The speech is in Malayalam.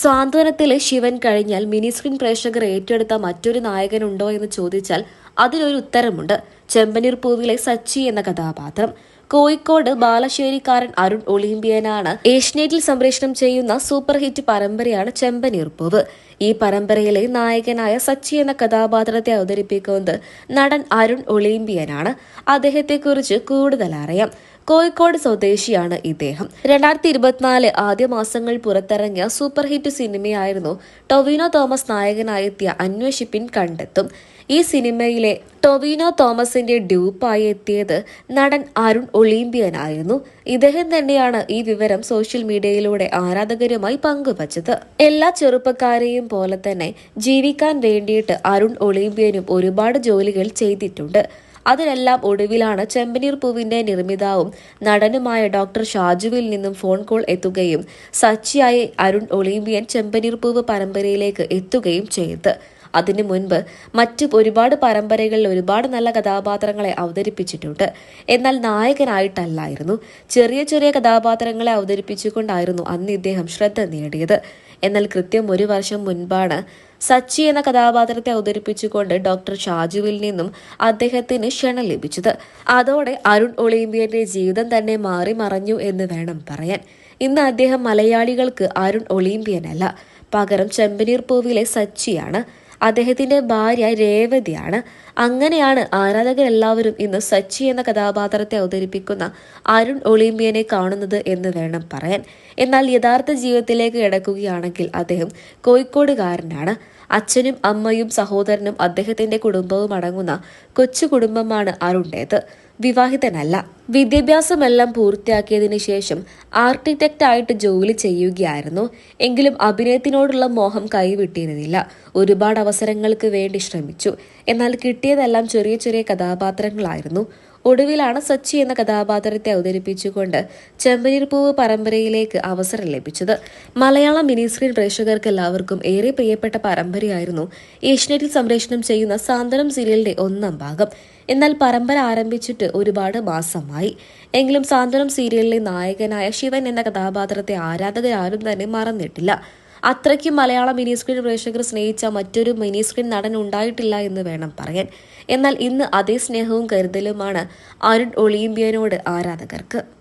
സ്വാന്തനത്തിലെ ശിവൻ കഴിഞ്ഞാൽ മിനി സ്ക്രീൻ പ്രേക്ഷകർ ഏറ്റെടുത്ത മറ്റൊരു നായകനുണ്ടോ എന്ന് ചോദിച്ചാൽ അതിനൊരു ഉത്തരമുണ്ട്. ചെമ്പനീർ പൂവിലെ സച്ചി എന്ന കഥാപാത്രം. കോഴിക്കോട് ബാലശ്ശേരിക്കാരൻ അരുൺ ഒളിമ്പ്യനാണ്. ഏഷ്യനെറ്റിൽ സംപ്രേഷണം ചെയ്യുന്ന സൂപ്പർ ഹിറ്റ് പരമ്പരയാണ് ചെമ്പനീർ പൂവ്. ഈ പരമ്പരയിലെ നായകനായ സച്ചി എന്ന കഥാപാത്രത്തെ അവതരിപ്പിക്കുന്നത് നടൻ അരുൺ ഒളിമ്പ്യനാണ്. അദ്ദേഹത്തെക്കുറിച്ച് കൂടുതൽ അറിയാം കോഴിക്കോട് സ്വദേശിയാണ് ഇദ്ദേഹം. രണ്ടായിരത്തി ഇരുപത്തിനാല് ആദ്യ മാസങ്ങൾ പുറത്തിറങ്ങിയ സൂപ്പർ ഹിറ്റ് സിനിമയായിരുന്നു ടൊവിനോ തോമസ് നായകനായെത്തിയ അന്വേഷിപ്പിൻ കണ്ടെത്തും. ഈ സിനിമയിലെ ടൊവിനോ തോമസിന്റെ ഡ്യൂപ്പായി എത്തിയത് നടൻ അരുൺ ഒളിമ്പ്യനായിരുന്നു. ഇദ്ദേഹം തന്നെയാണ് ഈ വിവരം സോഷ്യൽ മീഡിയയിലൂടെ ആരാധകരുമായി പങ്കുവച്ചത്. എല്ലാ ചെറുപ്പക്കാരെയും പോലെ തന്നെ ജീവിക്കാൻ വേണ്ടിയിട്ട് അരുൺ ഒളിമ്പ്യനും ഒരുപാട് ജോലികൾ ചെയ്തിട്ടുണ്ട്. അതിനെല്ലാം ഒടുവിലാണ് ചെമ്പനീർ പൂവിന്റെ നിർമ്മിതാവും നടനുമായ ഡോക്ടർ ഷാജുവിൽ നിന്നും ഫോൺ കോൾ എത്തുകയും സച്ചിയായി അരുൺ ഒളിമ്പിയൻ ചെമ്പനീർ പൂവ് പരമ്പരയിലേക്ക് എത്തുകയും ചെയ്ത്. അതിനു മുൻപ് മറ്റു ഒരുപാട് പരമ്പരകളിൽ ഒരുപാട് നല്ല കഥാപാത്രങ്ങളെ അവതരിപ്പിച്ചിട്ടുണ്ട്. എന്നാൽ നായകനായിട്ടല്ലായിരുന്നു. ചെറിയ ചെറിയ കഥാപാത്രങ്ങളെ അവതരിപ്പിച്ചുകൊണ്ടായിരുന്നു അന്ന് ഇദ്ദേഹം ശ്രദ്ധ നേടിയത്. എന്നാൽ കൃത്യം ഒരു വർഷം മുൻപാണ് സച്ചി എന്ന കഥാപാത്രത്തെ അവതരിപ്പിച്ചുകൊണ്ട് ഡോക്ടർ ഷാജുവിൽ നിന്നും അദ്ദേഹത്തിന് ക്ഷണം ലഭിച്ചത്. അതോടെ അരുൺ ഒളിമ്പ്യന്റെ ജീവിതം തന്നെ മാറി മറഞ്ഞു എന്ന് വേണം പറയാൻ. ഇന്ന് അദ്ദേഹം മലയാളികൾക്ക് അരുൺ ഒളിമ്പ്യനല്ല. പകരം ചെമ്പനീർ പൂവിലെ സച്ചിയാണ്. അദ്ദേഹത്തിന്റെ ഭാര്യ രേവതിയാണ്. അങ്ങനെയാണ് ആരാധകരെല്ലാവരും ഇന്ന് സച്ചി എന്ന കഥാപാത്രത്തെ അവതരിപ്പിക്കുന്ന അരുൺ ഒളിമ്പ്യനെ കാണുന്നത് എന്ന് വേണം പറയാൻ. എന്നാൽ യഥാർത്ഥ ജീവിതത്തിലേക്ക് കിടക്കുകയാണെങ്കിൽ അദ്ദേഹം കോഴിക്കോടുകാരനാണ്. അച്ഛനും അമ്മയും സഹോദരനും അദ്ദേഹത്തിന്റെ കുടുംബവും അടങ്ങുന്ന കൊച്ചു കുടുംബമാണ് അരുണ്ടേത് വിവാഹിതനല്ല. വിദ്യാഭ്യാസമെല്ലാം പൂർത്തിയാക്കിയതിന് ശേഷം ആർക്കിടെക്റ്റ് ആയിട്ട് ജോലി ചെയ്യുകയായിരുന്നു. എങ്കിലും അഭിനയത്തിനോടുള്ള മോഹം കൈവിട്ടിരുന്നില്ല. ഒരുപാട് അവസരങ്ങൾക്ക് വേണ്ടി ശ്രമിച്ചു. എന്നാൽ കിട്ടിയതെല്ലാം ചെറിയ ചെറിയ കഥാപാത്രങ്ങളായിരുന്നു. ഒടുവിലാണ് സച്ചി എന്ന കഥാപാത്രത്തെ അവതരിപ്പിച്ചുകൊണ്ട് ചെമ്പനീർ പൂവ് പരമ്പരയിലേക്ക് അവസരം ലഭിച്ചത്. മലയാള മിനി സ്ക്രീൻ പ്രേക്ഷകർക്ക് എല്ലാവർക്കും ഏറെ പ്രിയപ്പെട്ട പരമ്പരയായിരുന്നു ഏഷ്യനെറ്റിൽ സംപ്രേഷണം ചെയ്യുന്ന സാന്ത്വനം സീരിയലിന്റെ ഒന്നാം ഭാഗം. എന്നാൽ പരമ്പര ആരംഭിച്ചിട്ട് ഒരുപാട് മാസമായി. എങ്കിലും സാന്ത്വനം സീരിയലിലെ നായകനായ ശിവൻ എന്ന കഥാപാത്രത്തെ ആരാധകരാരും തന്നെ മറന്നിട്ടില്ല. അത്രയ്ക്കും മലയാള മിനി സ്ക്രീൻ പ്രേക്ഷകർ സ്നേഹിച്ച മറ്റൊരു മിനി സ്ക്രീൻ നടൻ ഉണ്ടായിട്ടില്ല എന്ന് വേണം പറയാൻ. എന്നാൽ ഇന്ന് അതേ സ്നേഹവും കരുതലുമാണ് അരുൺ ഒളിമ്പിയനോട് ആരാധകർക്ക്.